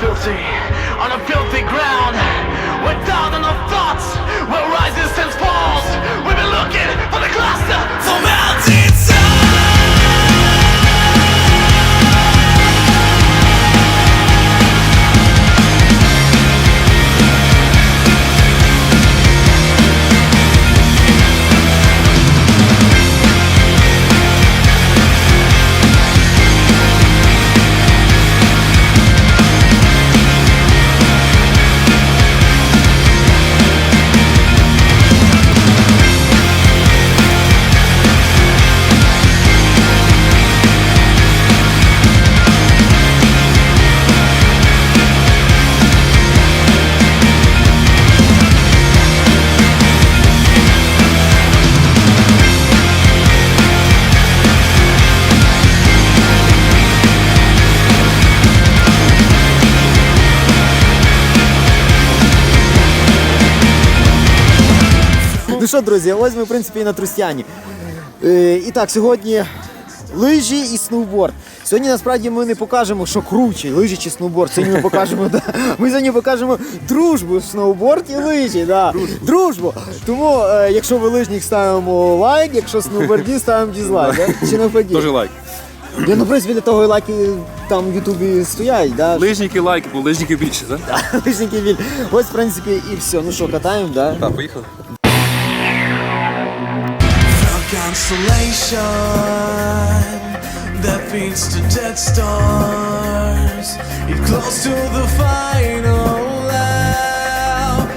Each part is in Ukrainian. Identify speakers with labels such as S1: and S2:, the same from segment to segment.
S1: filthy, on a filthy ground. We're down on our thoughts, where rises and falls. We've been looking for the cluster, for mountain
S2: що, друзі, ось ми, в принципі, і на Трустяні. Е, і так, сьогодні лижі і сноуборд. Сьогодні насправді ми не покажемо, що круче, лижі чи сноуборд. Сьогодні ми покажемо, да, ми сьогодні покажемо дружбу, сноуборд і лижі. Да. Дружбу. Тому, е, якщо ви лижник, ставимо лайк, якщо сноуборді, ставимо дізлайк. Да? Чи навпаки?
S3: Дуже лайк.
S2: Я, ну, в принципі, для того і лайки там в Ютубі стоять. Да?
S3: Лижники лайк, бо лижників більше, так?
S2: Лижники віль. Ось, в принципі, і все. Ну що, катаємо, да?
S3: Так, поїхали.
S1: Found consolation that beats to dead stars. It close to the final lap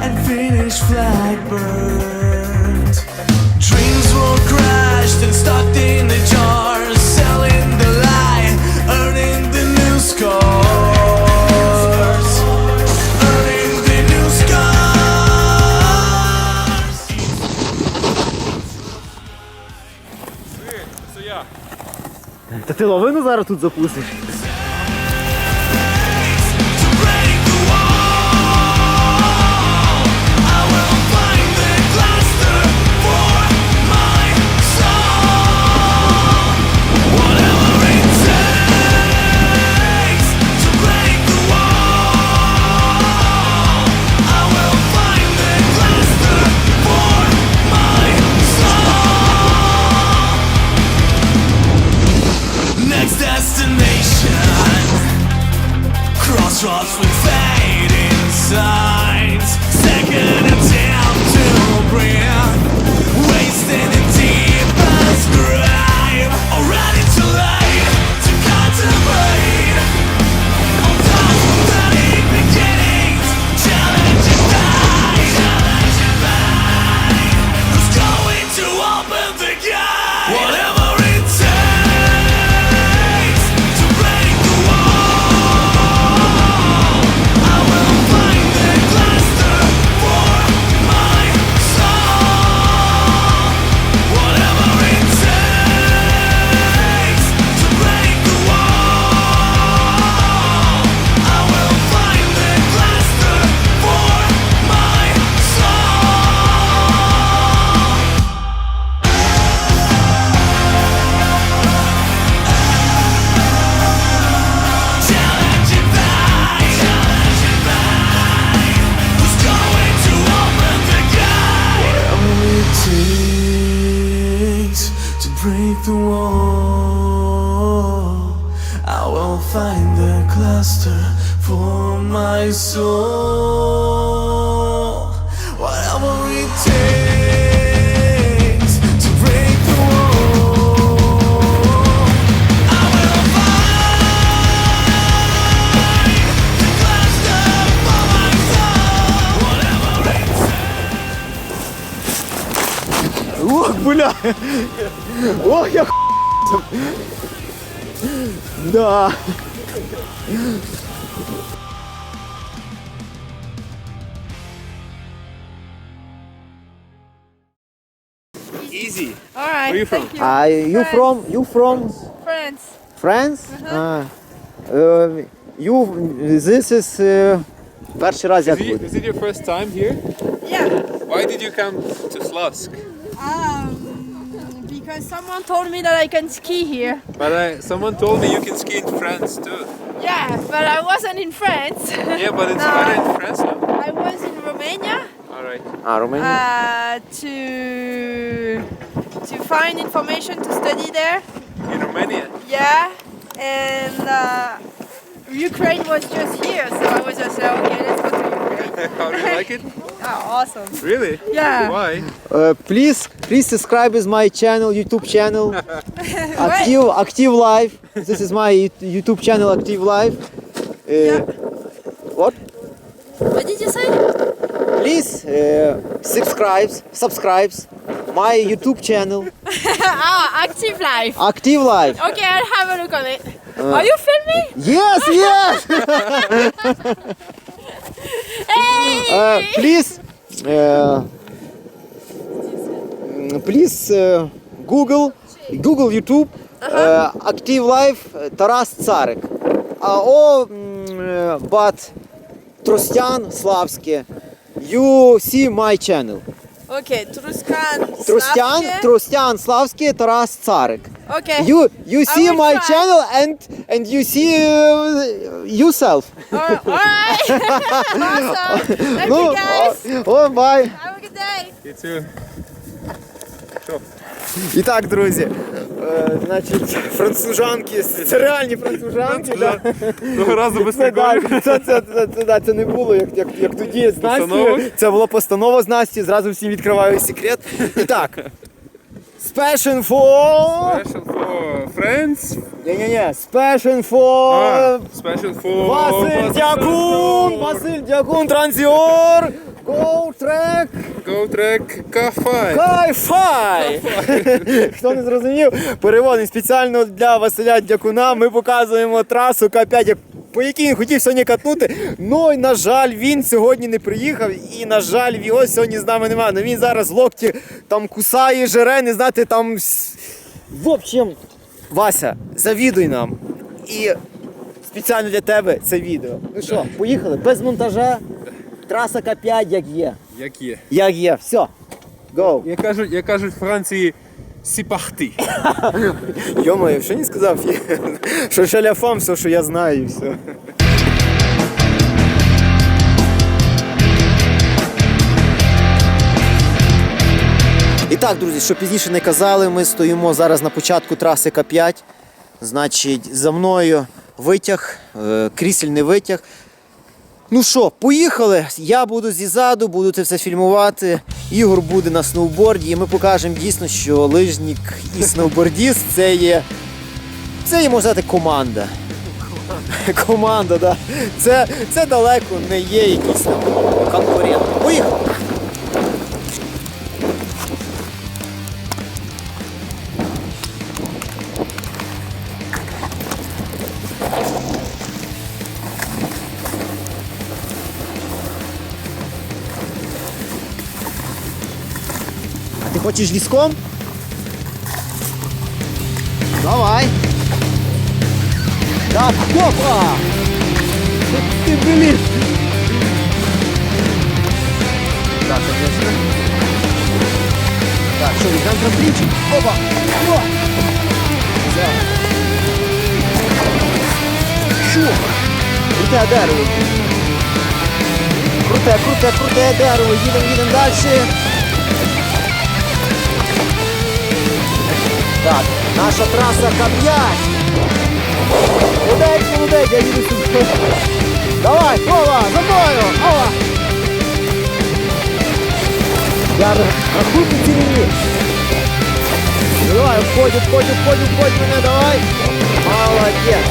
S1: and finish flag burned. Dreams were crashed and stuck in the jars,
S2: Та ти лавину зараз тут запустиш. бля! Ох, я х**. Да.
S3: Easy.
S4: All right.
S3: Where you from?
S4: thank you.
S2: А you from? You from
S4: France.
S2: France? А. Е, You, this is е, перший раз як
S3: Is it,
S2: буде.
S3: is it your first time here?
S4: Yeah.
S3: Why did you come to Slavsk?
S4: Um, because someone told me that I can ski here.
S3: But I, someone told me you can ski in France too.
S4: Yeah, but I wasn't in France.
S3: yeah, but it's better in France.
S4: I was in Romania.
S3: All
S1: right. Ah, Romania.
S4: Uh, to to find information to study there.
S3: In Romania.
S4: Yeah, and uh, Ukraine was just here, so I was just like, okay, let's go to Ukraine.
S3: How do you like it?
S4: Oh, awesome.
S3: Really?
S4: Yeah.
S3: Why?
S1: Uh, please, please subscribe is my channel, YouTube channel. Active, Active Life. This is my YouTube channel, Active Life. Uh, What?
S4: What did you say?
S1: Please uh, subscribe, subscribes my YouTube channel,
S4: ah, active life.
S1: Active Life.
S4: Okay, I'll have a look on it. Are you filming?
S1: Yes, yes. Uh, uh, mm, please uh, Google, Google YouTube, uh, Active Life uh, Тарас Царик. Uh, mm, uh, but Тростян Славське. You see my channel.
S4: Okay, Truskan.
S1: Тростян,
S4: Slavke.
S1: Тростян Славське, Тарас Царик.
S4: Okay.
S1: You you see my
S4: try.
S1: channel and and you see uh, yourself.
S4: Alright. Alright. awesome. Thank
S1: Ну,
S4: you guys.
S1: о, о, bye.
S4: Have a good day.
S3: You too.
S1: І так, друзі, е, значить, францужанки, це реальні францужанки. Да.
S3: Того разу без
S1: Це, да, це, це, це, це, да, це не було, як, як, як тоді з
S3: Постанова?
S1: Настю. Це була постанова з Насті, зразу всім відкриваю секрет. І так. Special for...
S3: Special for friends.
S1: Ні-ні-ні, special for...
S3: Ah, special for
S1: Василь Дякун! Василь Дякун, транзіор! Go track!
S3: Go track K5.
S1: Кайфай! Хто не зрозумів, переводимо спеціально для Василя Дякуна. Ми показуємо трасу К5, як- по якій він хотів сьогодні катнути. Ну і на жаль, він сьогодні не приїхав. І на жаль, його сьогодні з нами немає. Ну він зараз локті там кусає, жере, не знати там. В общем, Вася, завідуй нам. І спеціально для тебе це відео. Ну що, поїхали? Без монтажа. Траса К5 як є.
S3: Як є.
S1: Як є, все. Go.
S3: Як кажуть, як кажуть в Франції, сі парти.
S1: Йо-моє, що не сказав? Що шаляфам, все, що я знаю, і все. І так, друзі, що пізніше не казали, ми стоїмо зараз на початку траси К5. Значить, за мною витяг, е, крісельний витяг. Ну що, поїхали. Я буду зізаду, буду це все фільмувати. Ігор буде на сноуборді, і ми покажемо дійсно, що лижник і сноубордіст це є. Це є, можна сказати, команда. Команда, да. Це, це далеко не є якийсь там конкурент. Поїхали! Хочеш візком? Давай. Так, опа! Ти блін! Так, конечно. Так, що, візьмем трамплінчик? Опа! О! Все. Шух! Круте дерево. Круте, круте, круте дерево. Їдемо, їдемо далі. Так, наша траса К5. Молодець, молодець, я їду сюди. Давай, Ова, за мною! Ова! Я рахую по цілі. Давай, входь, входь, входь, входь мене, давай. Молодець.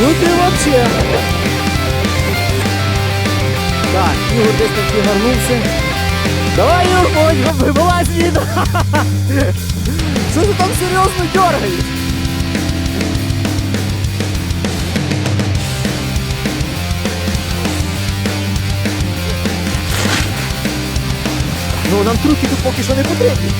S1: Ну ти вообще. Так, Ігор десь там пригорнувся. Давай, Юр, ой, вилазь відео. Що ти там серйозно дергаєш? Ну, нам трюки тут поки що не потрібні.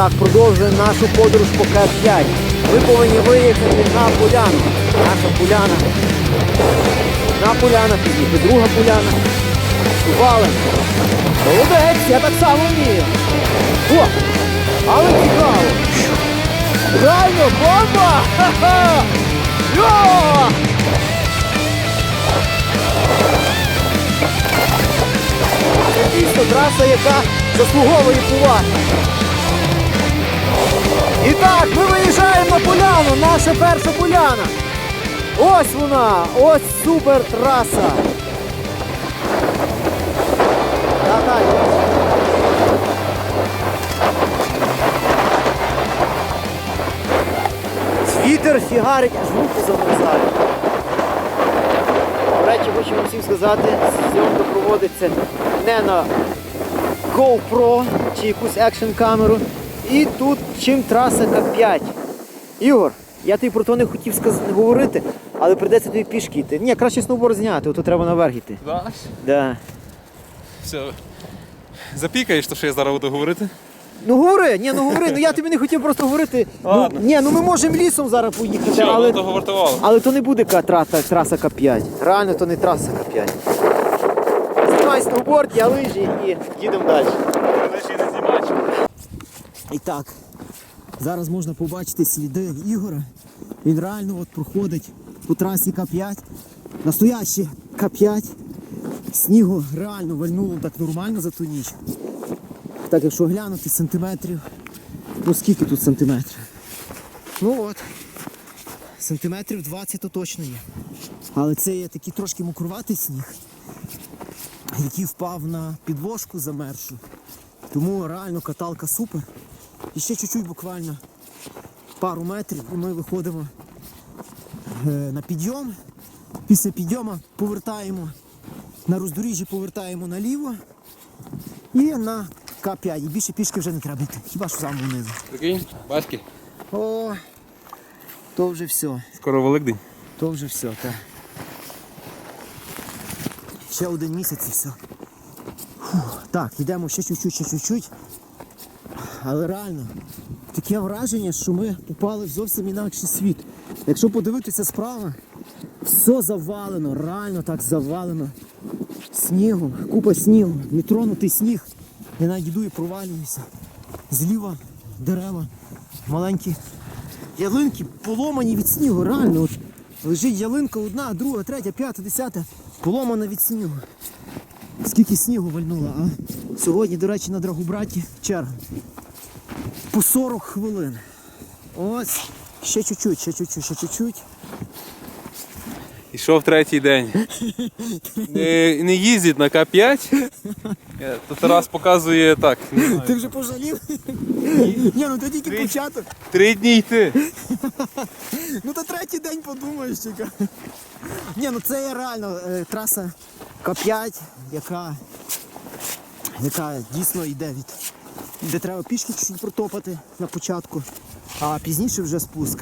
S1: Так, продовжуємо нашу подорож по К5. Ми повинні виїхати на поляну. Наша поляна. На поляна, пізніше друга поляна. Валим. Молодець, я так само вмію. О! Але цікаво. Реально, бомба! Ха-ха! Йо! Це дійсно траса, яка заслуговує поваги. І так, ми виїжджаємо на поляну, наша перша поляна. Ось вона, ось супер траса. Вітер фігарить, аж руки замерзають. До речі, хочу вам всім сказати, зйомка проводиться не на GoPro чи якусь екшн камеру. І тут чим траса К5. Ігор, я тобі про то не хотів сказ- говорити, але прийдеться тобі пішки йти. Ні, краще сноуборд зняти, ото треба наверх йти.
S3: Да?
S1: Да.
S3: Все. Запікаєш, то що я зараз буду говорити?
S1: Ну говори, ні, ну говори, ну я тобі не хотів просто говорити. Ну,
S3: Ладно.
S1: ні, ну ми можемо лісом зараз поїхати,
S3: Що,
S1: але,
S3: але... того
S1: але то не буде ка- траса, траса К5. Реально то не траса К5. Знімай сноуборд, я лижі і їдемо далі. І так, зараз можна побачити сліди Ігора. Він реально от проходить по трасі К5. Настоящий К5. Снігу реально вальнуло так нормально за ту ніч. Так, якщо глянути сантиметрів, ну скільки тут сантиметрів? Ну от, сантиметрів 20 то точно є. Але це є такий трошки мокруватий сніг, який впав на підложку замершу. Тому реально каталка супер. І ще чуть-чуть буквально пару метрів і ми виходимо е, на підйом. Після підйому повертаємо на роздоріжжі, повертаємо наліво і на К5. І більше пішки вже не треба йти. Хіба що самому внизу.
S3: Прикинь,
S1: О, то вже все.
S3: скоро Великдень.
S1: То вже все, так. Ще один місяць і все. Фух, так, йдемо ще чуть-чуть, ще чуть-чуть. Але реально, таке враження, що ми попали в зовсім інакший світ. Якщо подивитися справа, все завалено, реально так завалено. Снігом, купа снігу, нетронутий сніг. Я навіть йду і провалююся. Зліва дерева, маленькі ялинки поломані від снігу, реально. От лежить ялинка одна, друга, третя, п'ята, десята, поломана від снігу. Скільки снігу вальнуло, а? Сьогодні, до речі, на Драгобраті черга. По 40 хвилин. Ось. Ще чуть-чуть, ще чуть-чуть, ще чуть-чуть.
S3: Ішов третій день. Не, не їздить на К5. Е, То Тарас показує так. не знаю,
S1: Ти вже пожалів? Ні, ну то тільки початок.
S3: Три дні йти.
S1: Ну то третій день подумаєш, чека. Ні, ну це є реально е, траса К5, яка, яка дійсно йде від. Де треба пішки чуть протопати на початку, а пізніше вже спуск.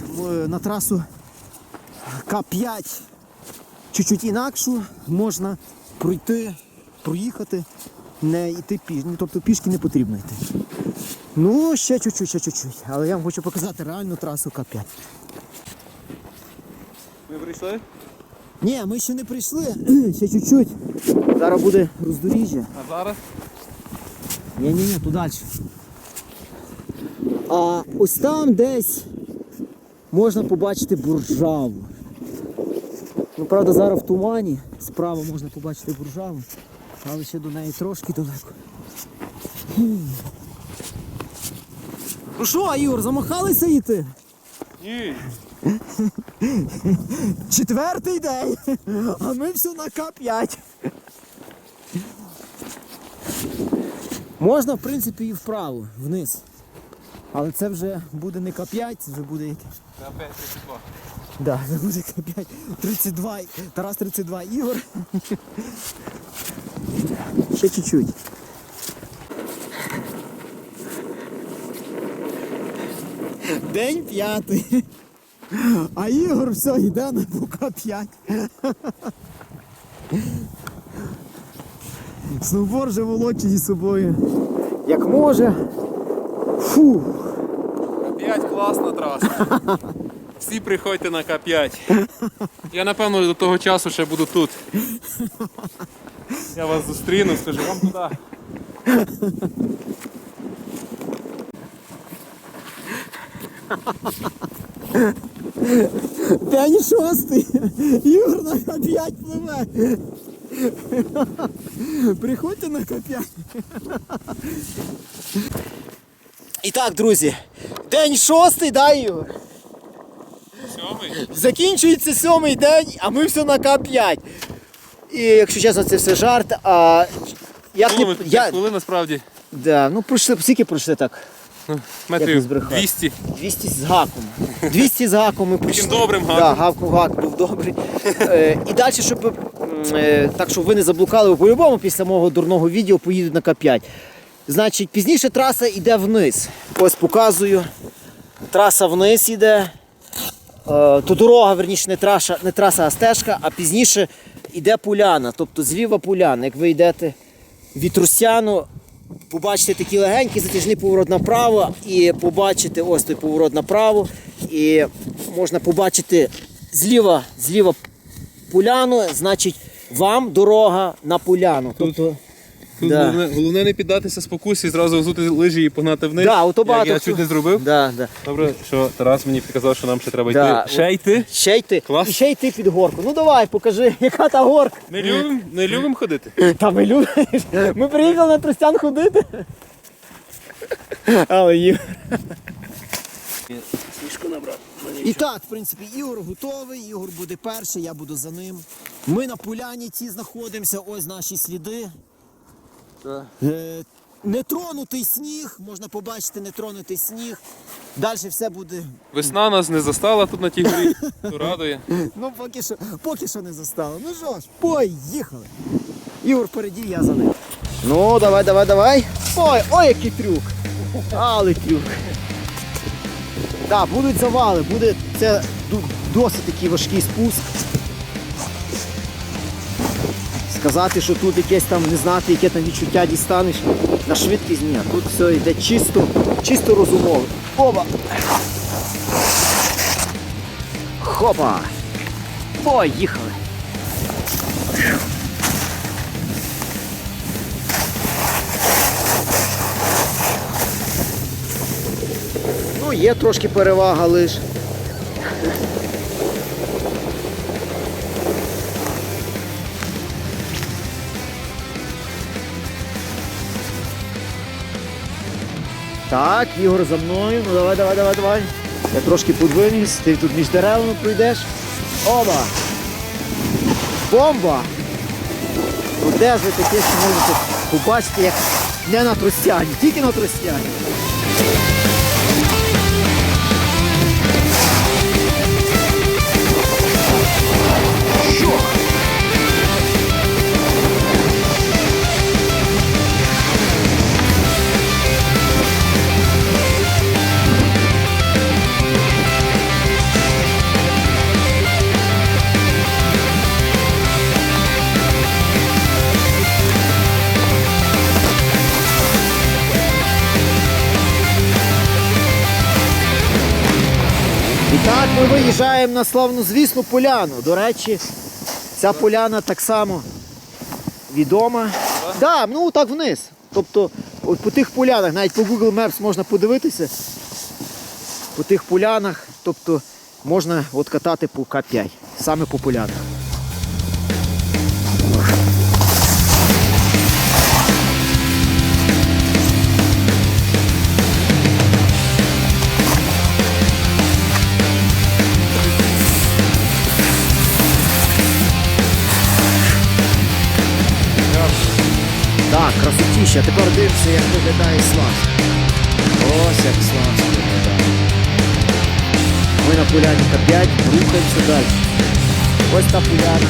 S1: На трасу К5 чуть-чуть інакшу можна пройти, проїхати, не йти пішки. Ну, тобто пішки не потрібно йти. Ну, ще чуть-чуть, ще чуть-чуть. Але я вам хочу показати реальну трасу К5.
S3: Ми прийшли?
S1: Ні, ми ще не прийшли, ще чуть-чуть. Зараз буде роздоріжжя.
S3: А зараз?
S1: Ні, ні, ні, туди далі. А ось там десь можна побачити буржаву. Ну, правда, зараз в тумані. Справа можна побачити буржаву, але ще до неї трошки далеко. Ну що, Ігор, замахалися йти?
S3: Ні.
S1: Четвертий день, а ми все на К5. Можна, в принципі, і вправо, вниз. Але це вже буде не К5, це вже буде яке.
S3: К5 32.
S1: Да, це буде К5. 32, Тарас 32 Ігор. Ще чуть-чуть. День п'ятий. А Ігор все йде на бука 5. Сноубор же волочить зі собою. Як може. Фу.
S3: К5 класна траса. Всі приходьте на К5. Я напевно до того часу ще буду тут. Я вас зустріну, скажу вам туди.
S1: День шостий. Ігор на К5 пливе. Приходьте на К5. І так, друзі, день шостий, да, Ігор?
S3: Сьомий.
S1: Закінчується сьомий день, а ми все на К5. І якщо чесно, це все жарт. А як
S3: Ну,
S1: не,
S3: ми
S1: я,
S3: коли насправді
S1: да, ну пройшли, скільки пройшли так? Не
S3: метрів
S1: збрехати?
S3: 200.
S1: 200 з гаком. 200 з гаком ми прийшли.
S3: добрим гаком.
S1: Да, гаком гак був добрий. Е, і далі, щоб е, так, щоб ви не заблукали, бо по-любому після мого дурного відео поїдуть на К5. Значить, пізніше траса йде вниз. Ось показую. Траса вниз йде. Е, то дорога, верніше, не траса, не траса, а стежка, а пізніше йде пуляна, тобто зліва пуляна. Як ви йдете від Русяну, побачите такий легенький затяжний поворот направо і побачити ось той поворот направо. І можна побачити зліва, зліва поляну, значить вам дорога на пуляну. Тобто,
S3: Тут
S1: Да.
S3: головне, головне не піддатися спокусі, зразу взути лижі і погнати вниз.
S1: Да, ото
S3: як
S1: багато
S3: я
S1: хто-
S3: чуть не зробив.
S1: да, да.
S3: Добре, що Тарас мені підказав, що нам ще треба
S1: Да.
S3: йти. Ще йти.
S1: Ще йти.
S3: Клас.
S1: І ще йти під горку. Ну давай, покажи, яка та горка.
S3: Не любимо не любим ходити.
S1: Та ми любиш. Ми приїхали на Тростян ходити. Але їм. І так, в принципі, Ігор готовий, Ігор буде перший, я буду за ним. Ми на поляні ці знаходимося, ось наші сліди. Е, Нетронутий сніг, можна побачити нетронутий сніг. Далі все буде.
S3: Весна нас не застала тут на тій горі. То радує.
S1: Ну, поки що, поки що не застало. Ну що ж, поїхали. Ігор впереді, я за ним. Ну, давай, давай, давай. Ой, ой, який трюк. Але трюк. Так, будуть завали, буде це досить такий важкий спуск. Сказати, що тут якесь там не знати, яке там відчуття дістанеш на швидкість ні. Тут все йде чисто, чисто розумово. Оба! Хопа! Поїхали! Ну, є трошки перевага лиш. Так, Ігор за мною. Ну давай, давай, давай, давай. Я трошки подвиніс, ти тут між деревами пройдеш. Оба! Бомба! Ну де ж ви таке, що можете побачити, як не на тростяні, тільки на тростяні. Ми виїжджаємо на славнозвісну поляну. До речі, ця поляна так само відома. Так, да, ну так вниз. Тобто, от по тих полянах, навіть по Google Maps можна подивитися. По тих полянах, тобто можна от катати по К5, саме по полянах. Красотіща. Тепер дивимося, як виглядає Славськ. Ось як Славськ виглядає. Ми на поляні К5, рухаємося далі. Ось та поляна.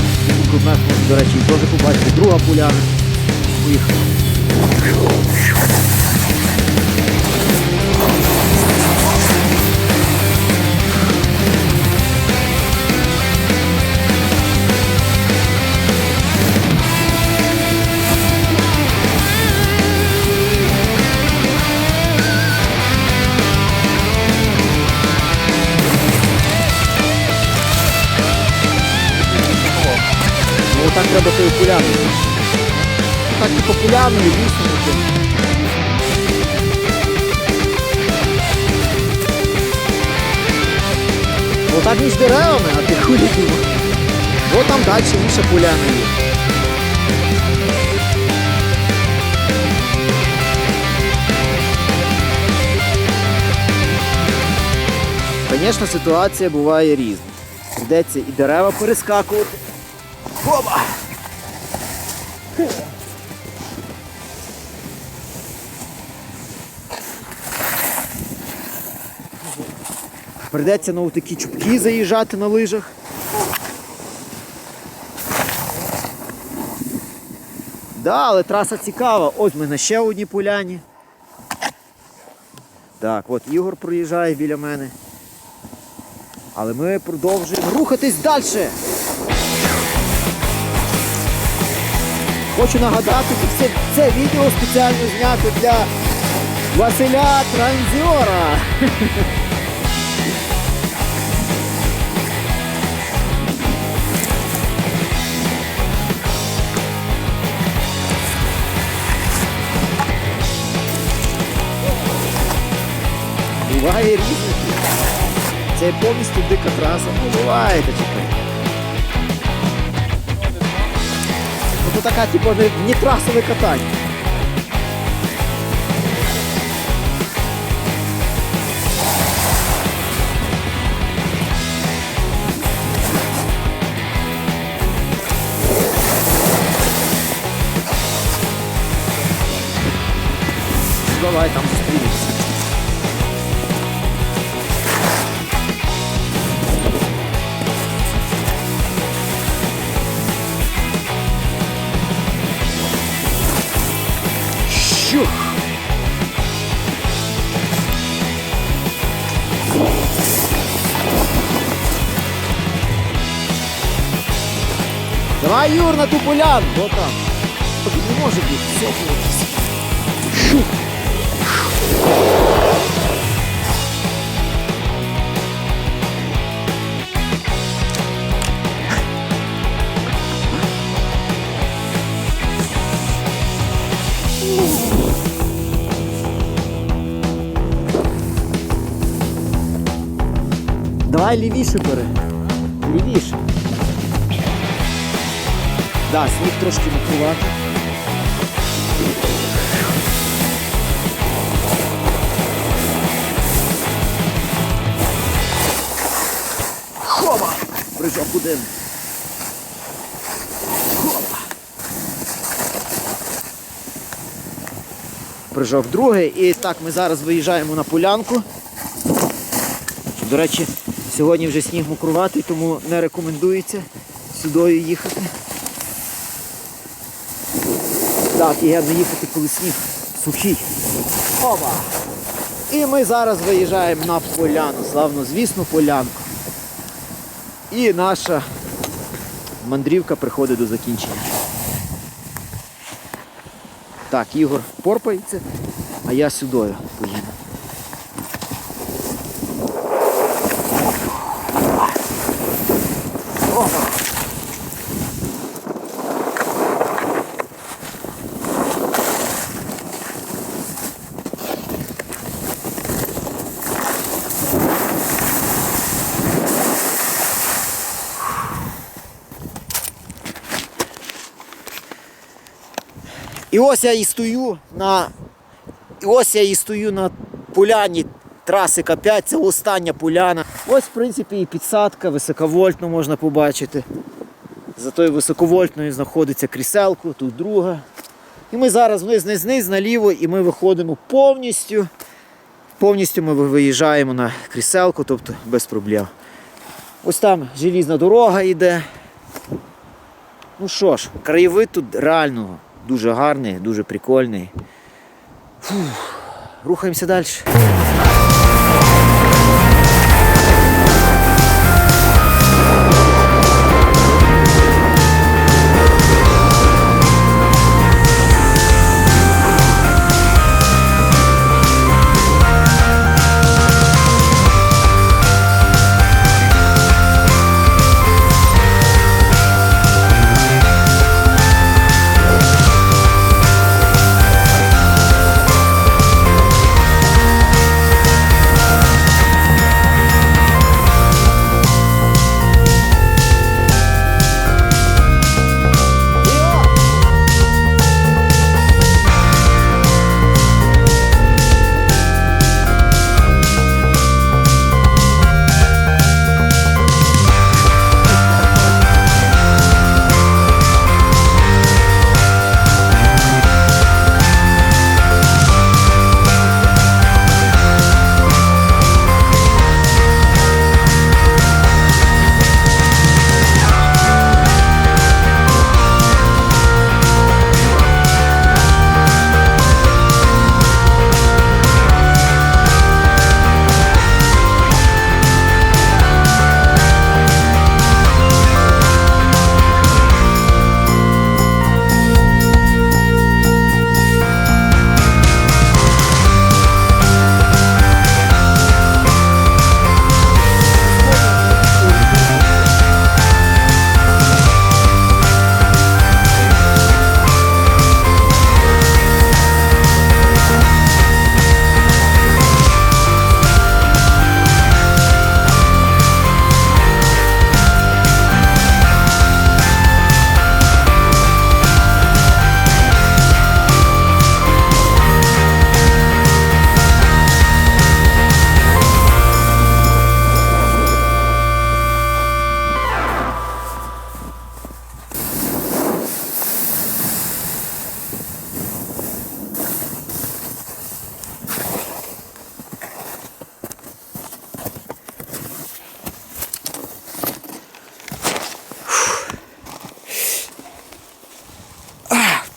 S1: До речі, теж побачити. Друга поляна. Поїхали. Інша. Звісно, ситуація буває різна. Придеться і дерева перескакувати. Опа! Придеться на такі чубки заїжджати на лижах. Да, але траса цікава. Ось ми на ще одній поляні. Так, от Ігор проїжджає біля мене. Але ми продовжуємо рухатись далі. Хочу нагадати, що це, це відео спеціально знято для Василя Транзіора. Буває різне. Це повністю дика траса. Ну буває чекай. Ну то така, типу, не, не трасове катання. Давай там Юр, на ту поляну! Вот там. Не може бути. Все якийсь. Давай лівіше бери. Лівіше. Да, сніг трошки мокрувати. Хоба! Прижав один. Хоба! Прижав другий. І так, ми зараз виїжджаємо на полянку. До речі, сьогодні вже сніг мокруватий, тому не рекомендується сюди їхати. Так, і я доїхати коли сніг сухий. Опа! І ми зараз виїжджаємо на поляну, славно, звісно, полянку. І наша мандрівка приходить до закінчення. Так, Ігор порпається, а я сюди поїду. І ось я і стою на. І ось я і стою на поляні траси К5, це остання поляна. Ось, в принципі, і підсадка, високовольтну можна побачити. За тою високовольтною знаходиться кріселко, тут друга. І ми зараз вниз, вниз, вниз, наліво, і ми виходимо повністю. Повністю ми виїжджаємо на кріселку, тобто без проблем. Ось там желізна дорога йде. Ну що ж, краєвид тут реально дуже гарний, дуже прикольний. Фух, рухаємося далі.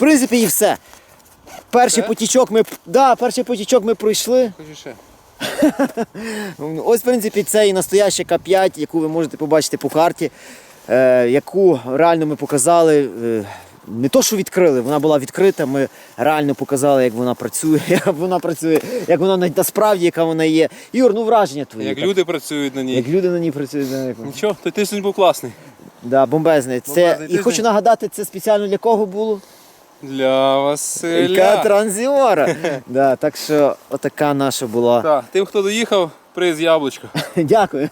S1: Принципі, і все. Перший потічок ми, да, перший потічок ми пройшли.
S5: Хочу ще.
S1: Ось, в принципі, це і настояща К5, яку ви можете побачити по карті, е, яку реально ми показали. Е, не то, що відкрили, вона була відкрита. Ми реально показали, як вона працює, як вона працює, як вона насправді, яка вона є. Юр, ну враження твої.
S5: Як
S1: так?
S5: люди працюють на ній.
S1: як люди на ній працюють. да, як-
S5: Нічого, той тиждень був класний.
S1: Да, бомбезний. Це,
S5: Бомбезний
S1: і
S5: тиждень.
S1: хочу нагадати, це спеціально для кого було?
S5: Для
S1: Яка
S5: Василя.
S1: транзіора. да, так що отака наша була.
S5: Так, тим, хто доїхав, приз яблучко.
S1: Дякую.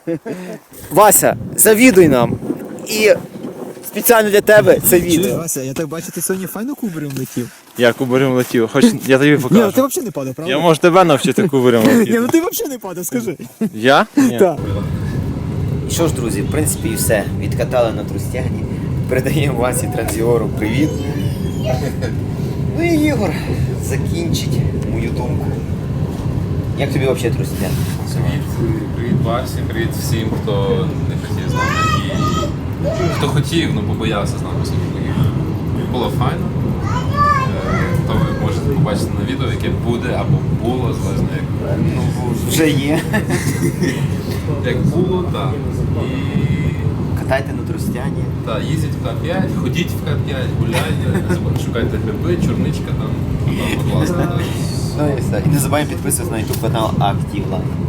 S1: Вася, завідуй нам. І спеціально для тебе це відео.
S6: Вася, я так бачу, ти сьогодні файно кубарем летів.
S7: Я кубарем летів, хоч я тобі
S6: Ні,
S7: покажу.
S6: ну ти взагалі не падав, правда?
S7: Я можу тебе навчити кубарем
S6: Ні, ну ти взагалі не падав, скажи.
S7: Я? Ні.
S6: Так.
S1: І що ж, друзі, в принципі, і все. Відкатали на Трустяні. Передаємо Васі Транзіору привіт. Ну і Ігор закінчить мою думку. Як тобі взагалі Трустян?
S3: Привіт, Васі, привіт всім, хто не хотів з нами і хто хотів, ну побоявся з нами сьогодні. Було файно. Е, То ви можете побачити на відео, яке буде або було, залежно як, ну,
S1: Вже є.
S3: як було, так. І
S1: Катайте на Трустяні.
S3: та, їздіть в К5, ходіть в К5, гуляйте, шукайте гриби, чорничка там, там класно.
S1: Ну і все. І не забуваємо підписуватися на YouTube канал Актів Лайф.